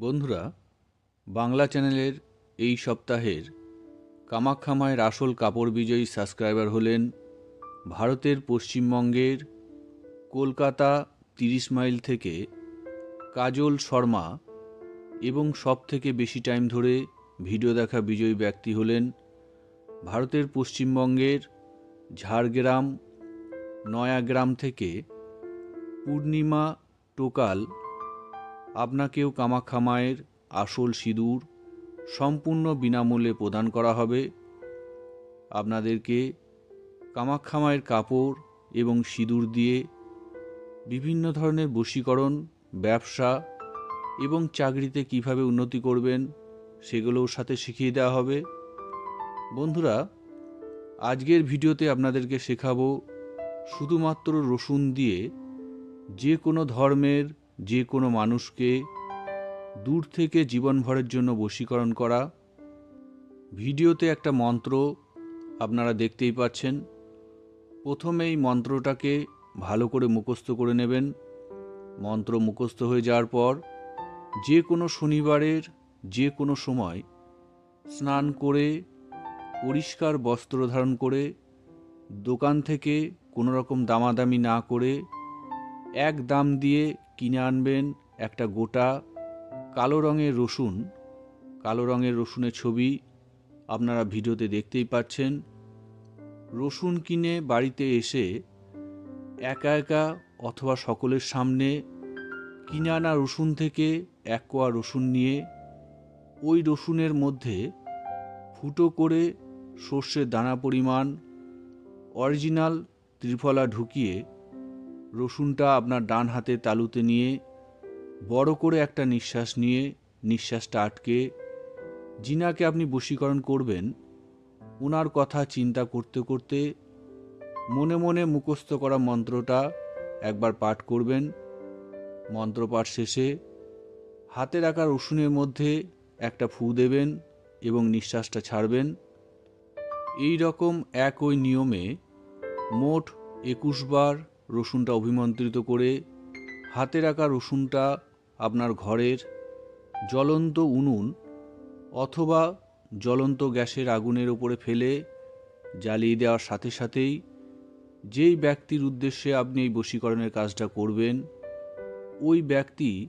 বন্ধুরা, বাংলা চ্যানেলের এই সপ্তাহের কামাখ্যা মায়ের আসল কাপড় বিজয়ী সাবস্ক্রাইবার হলেন ভারতের পশ্চিমবঙ্গের কলকাতা তিরিশ মাইল থেকে কাজল শর্মা এবং সব থেকে বেশি টাইম ধরে ভিডিও দেখা বিজয়ী ব্যক্তি হলেন ভারতের পশ্চিমবঙ্গের ঝাড়গ্রাম, নয়াগ্রাম থেকে পূর্ণিমা টোকাল আপনাকেও কামাখ্যা মায়ের আসল সিঁদুর সম্পূর্ণ বিনামূল্যে প্রদান করা হবে। আপনাদেরকে কামাখ্যা মায়ের কাপড় এবং সিঁদুর দিয়ে বিভিন্ন ধরনের বশীকরণ, ব্যবসা এবং চাকরিতে কীভাবে উন্নতি করবেন সেগুলোর সাথে শিখিয়ে দেওয়া হবে। বন্ধুরা, আজকের ভিডিওতে আপনাদেরকে শেখাবো শুধুমাত্র রসুন দিয়ে যে কোনো ধর্মের যে কোনো মানুষকে দূর থেকে জীবনভরের জন্য বশীকরণ করা। ভিডিওতে একটা মন্ত্র আপনারা দেখতেই পাচ্ছেন। প্রথমে এই মন্ত্রটাকে ভালো করে মুখস্থ করে নেবেন। মন্ত্র মুখস্থ হয়ে যাওয়ার পর যে কোনো শনিবারের যে কোনো সময় স্নান করে, পরিষ্কার বস্ত্র ধারণ করে, দোকান থেকে কোনো রকম দামাদামি না করে এক দাম দিয়ে কিনে আনবেন একটা গোটা কালো রঙের রসুন, কালো রঙের রসুনের ছবি আপনারা ভিডিওতে দেখতেই পাচ্ছেন। রসুন কিনে বাড়িতে এসে একা একা অথবা সকলের সামনে কিনে আনা রসুন থেকে এক কোয়া রসুন নিয়ে ওই রসুনের মধ্যে ফুটো করে সর্ষের দানা পরিমাণ, অরিজিনাল ত্রিফলা ঢুকিয়ে রসুনটা আপনার ডান হাতে তালুতে নিয়ে, বড় করে একটা নিঃশ্বাস নিয়ে, নিঃশ্বাসটা আটকে, জিনাকে আপনি বশীকরণ করবেন। ওনার কথা চিন্তা করতে করতে মনে মনে মুখস্থ করা মন্ত্রটা একবার পাঠ করবেন। মন্ত্রপাঠ শেষে হাতে রাখা রসুনের মধ্যে একটা ফু দেবেন এবং নিঃশ্বাসটা ছাড়বেন। এই রকম এক ওই নিয়মে মোট একুশ বার রসুনটা অভিমন্ত্রিত করে হাতে রাখা রসুনটা আপনার ঘরের জ্বলন্ত উনুন অথবা জ্বলন্ত গ্যাসের আগুনের ওপরে ফেলে জ্বালিয়ে দেওয়ার সাথে সাথেই যেই ব্যক্তির উদ্দেশ্যে আপনি এই বশীকরণের কাজটা করবেন, ওই ব্যক্তি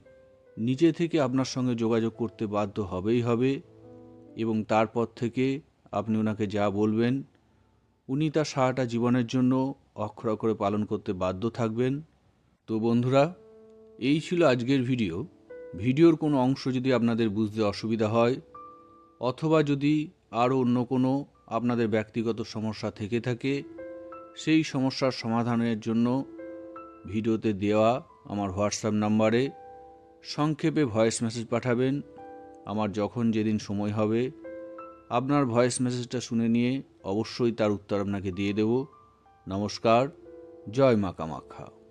নিজে থেকে আপনার সঙ্গে যোগাযোগ করতে বাধ্য হবেই হবে এবং তারপর থেকে আপনি ওনাকে যা বলবেন, উনি তার সারাটা জীবনের জন্য অক্ষর অক্ষরে পালন করতে বাধ্য থাকবেন। তো বন্ধুরা, এই ছিল আজকের ভিডিও। ভিডিওর কোনো অংশ যদি আপনাদের বুঝতে অসুবিধা হয়, অথবা যদি আরও অন্য কোনো আপনাদের ব্যক্তিগত সমস্যা থেকে থাকে, সেই সমস্যার সমাধানের জন্য ভিডিওতে দেওয়া আমার হোয়াটসঅ্যাপ নাম্বারে সংক্ষেপে ভয়েস মেসেজ পাঠাবেন। আমার যখন যেদিন সময় হবে, আপনার ভয়েস মেসেজটা শুনে নিয়ে অবশ্যই তার উত্তর আপনাকে দিয়ে দেব। নমস্কার জয় মা কামাখ্যা।